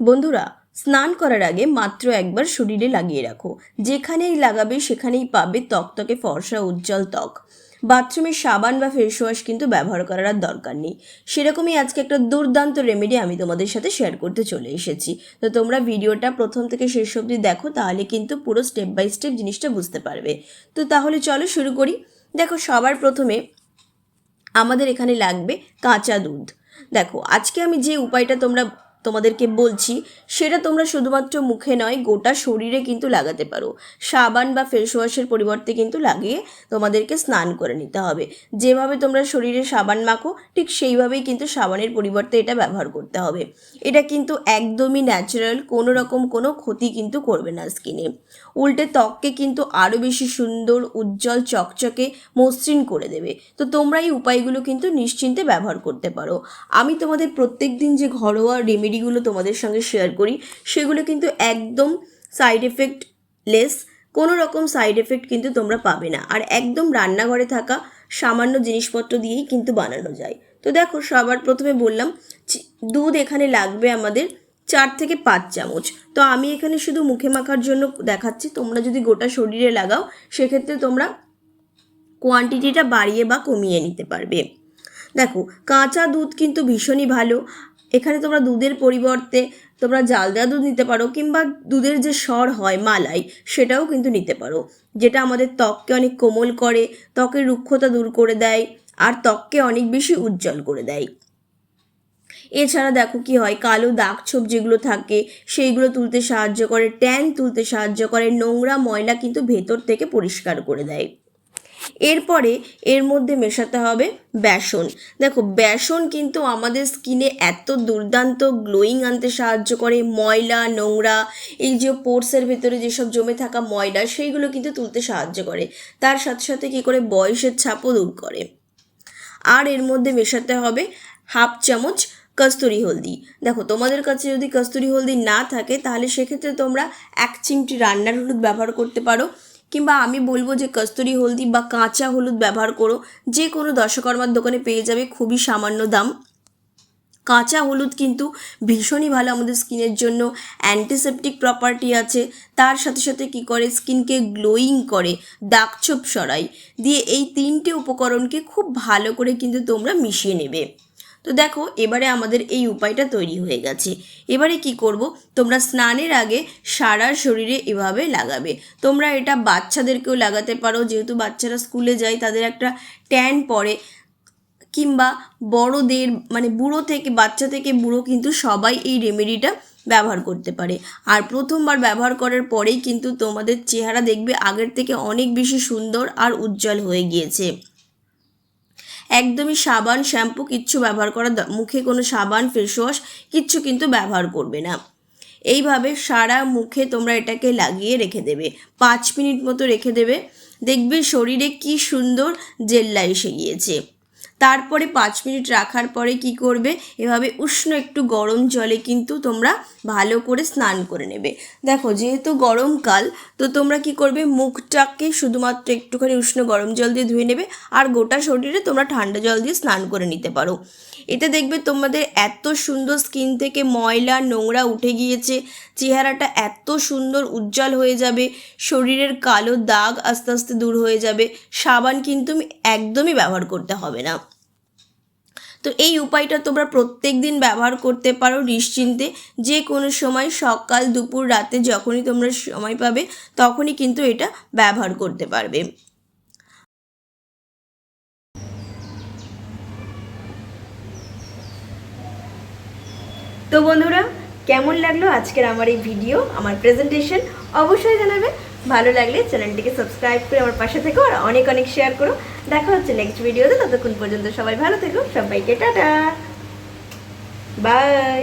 বন্ধুরা, স্নান করার আগে মাত্র একবার শরীরে লাগিয়ে রাখো। যেখানেই লাগাবে, সেখানেই পাবে তকতকে ফর্সা উজ্জ্বল ত্বক। বাথরুমে সাবান বা ফেস ওয়াশ কিন্তু ব্যবহার করার আর দরকার নেই। সেরকমই আজকে একটা দুর্দান্ত রেমেডি আমি তোমাদের সাথে শেয়ার করতে চলে এসেছি। তো তোমরা ভিডিওটা প্রথম থেকে শেষ অবধি দেখো, তাহলে কিন্তু পুরো স্টেপ বাই স্টেপ জিনিসটা বুঝতে পারবে। তো তাহলে চলো শুরু করি। দেখো, সবার প্রথমে আমাদের এখানে লাগবে কাঁচা দুধ। দেখো, আজকে আমি যে উপায়টা তোমরা তোমাদেরকে বলছি, সেটা তোমরা শুধুমাত্র মুখে নয়, গোটা শরীরে কিন্তু লাগাতে পারো। সাবান বা ফেস ওয়াশের পরিবর্তে কিন্তু লাগিয়ে তোমাদেরকে স্নান করে নিতে হবে। যেভাবে তোমরা শরীরে সাবান মাখো, ঠিক সেইভাবেই কিন্তু সাবানের পরিবর্তে এটা ব্যবহার করতে হবে। এটা কিন্তু একদমই ন্যাচারাল কোনো রকম কোনো ক্ষতি কিন্তু করবে না স্কিনে উল্টে ত্বককে কিন্তু আরও বেশি সুন্দর, উজ্জ্বল, চকচকে, মসৃণ করে দেবে। তো তোমরা এই উপায়গুলো কিন্তু নিশ্চিন্তে ব্যবহার করতে পারো। আমি তোমাদের প্রত্যেক দিন যে ঘরোয়া রেমেডিগুলো তোমাদের সঙ্গে শেয়ার করি, সেগুলো কিন্তু একদম সাইড এফেক্ট লেস কোনো রকম সাইড এফেক্ট কিন্তু তোমরা পাবে না। আর একদম রান্নাঘরে থাকা সামান্য জিনিসপত্র দিয়েই কিন্তু বানানো যায়। তো দেখো, সবার প্রথমে বললাম দুধ এখানে লাগবে আমাদের চার থেকে পাঁচ চামচ। তো আমি এখানে শুধু মুখে মাখার জন্য দেখাচ্ছি, তোমরা যদি গোটা শরীরে লাগাও, সেক্ষেত্রে তোমরা কোয়ান্টিটিটা বাড়িয়ে বা কমিয়ে নিতে পারবে। দেখো, কাঁচা দুধ কিন্তু ভীষণই ভালো এখানে তোমরা দুধের পরিবর্তে তোমরা জাল দেওয়া দুধ নিতে পারো কিংবা দুধের যে স্বর হয়, মালাই, সেটাও কিন্তু নিতে পারো। যেটা আমাদের ত্বককে অনেক কোমল করে, ত্বকের রুক্ষতা দূর করে দেয়, আর ত্বককে অনেক বেশি উজ্জ্বল করে দেয়। এছাড়া দেখো কি হয়, কালো দাগ ছোপ যেগুলো থাকে, সেইগুলো তুলতে সাহায্য করে, ট্যান তুলতে সাহায্য করে, নোংরা ময়লা কিন্তু ভেতর থেকে পরিষ্কার করে দেয়। এরপরে এর মধ্যে মেশাতে হবে বেসন। দেখো, বেসন কিন্তু আমাদের স্কিনে এত দুর্দান্ত গ্লোয়িং আনতে সাহায্য করে। ময়লা, নোংরা, এই যে পোর্সের ভেতরে যেসব জমে থাকা ময়লা, সেইগুলো কিন্তু তুলতে সাহায্য করে। তার সাথে সাথে কী করে? বয়সের ছাপও দূর করে। আর এর মধ্যে মেশাতে হবে হাফ চামচ কস্তুরি হলদি। দেখো, তোমাদের কাছে যদি কস্তুরি হলদি না থাকে, তাহলে সেক্ষেত্রে তোমরা এক চিমটি রান্নার হলুদ ব্যবহার করতে পারো। কিংবা আমি বলব যে কস্তুরি হলদি বা কাঁচা হলুদ ব্যবহার করো, যে কোনো দশকর্মার দোকানে পেয়ে যাবে খুবই সামান্য দাম। কাঁচা হলুদ কিন্তু ভীষণই ভালো আমাদের স্কিনের জন্য। অ্যান্টিসেপটিক প্রপার্টি আছে, তার সাথে সাথে কি করে? স্কিনকে গ্লোয়িং করে, দাগছোপ সরায়। দিয়ে এই তিনটে উপকরণকে খুব ভালো করে কিন্তু তোমরা মিশিয়ে নেবে। তো দেখো, এবারে আমাদের এই উপায়টা তৈরি হয়ে গেছে। এবারে কি করব? তোমরা স্নানের আগে সারা শরীরে এভাবে লাগাবে। তোমরা এটা বাচ্চাদেরকেও লাগাতে পারো। যেহেতু বাচ্চারা স্কুলে যায়, তাদের একটা ট্যান পড়ে। কিংবা বড়দের মানে বুড়ো থেকে, বাচ্চা থেকে বুড়ো কিন্তু সবাই এই রেমেডিটা ব্যবহার করতে পারে। আর প্রথমবার ব্যবহার করার পরেই কিন্তু তোমাদের চেহারা দেখবে আগের থেকে অনেক বেশি সুন্দর আর উজ্জ্বল হয়ে গিয়েছে। একদমই সাবান, শ্যাম্পু কিচ্ছু ব্যবহার করা মুখে কোনো সাবান ফেসওয়াশ কিচ্ছু কিন্তু ব্যবহার করবে না। এইভাবে সারা মুখে তোমরা এটাকে লাগিয়ে রেখে দেবে। পাঁচ মিনিট মতো রেখে দেবে। দেখবে শরীরে কি সুন্দর জেল্লা এসে গিয়েছে তারপরে পাঁচ মিনিট রাখার পরে কি করবে? এভাবে উষ্ণ একটু গরম জলে কিন্তু তোমরা ভালো করে স্নান করে নেবে। দেখো, যেহেতু গরমকাল, তো তোমরা কি করবে? মুখটাকে শুধুমাত্র একটুখানি উষ্ণ গরম জল দিয়ে ধুয়ে নেবে আর গোটা শরীরে তোমরা ঠান্ডা জল দিয়ে স্নান করে নিতে পারো। এতে দেখবে তোমাদের এত সুন্দর স্কিন থেকে ময়লা, নোংরা উঠে গিয়েছে, চেহারাটা এত সুন্দর উজ্জ্বল হয়ে যাবে, শরীরের কালো দাগ আস্তে আস্তে দূর হয়ে যাবে, সাবান কিন্তু একদমই ব্যবহার করতে হবে না। তো এই উপায়টা তোমরা প্রত্যেক দিন ব্যবহার করতে পারো নিশ্চিন্তে। যে কোনো সময় সকাল, দুপুর, রাতে যখনই তোমরা সময় পাবে, তখনই কিন্তু এটা ব্যবহার করতে পারবে। তো বন্ধুরা, কেমন লাগল আজকের আমার এই ভিডিও? আমার প্রেজেন্টেশন অবশ্যই জানাবে। ভালো লাগলে চ্যানেলটিকে সাবস্ক্রাইব করে আমার পাশে থেকো আর অনেক অনেক শেয়ার করো। দেখা হচ্ছে নেক্সট ভিডিওতে ততক্ষণ পর্যন্ত সবাই ভালো থেকো, সবাইকে টাটা। বাই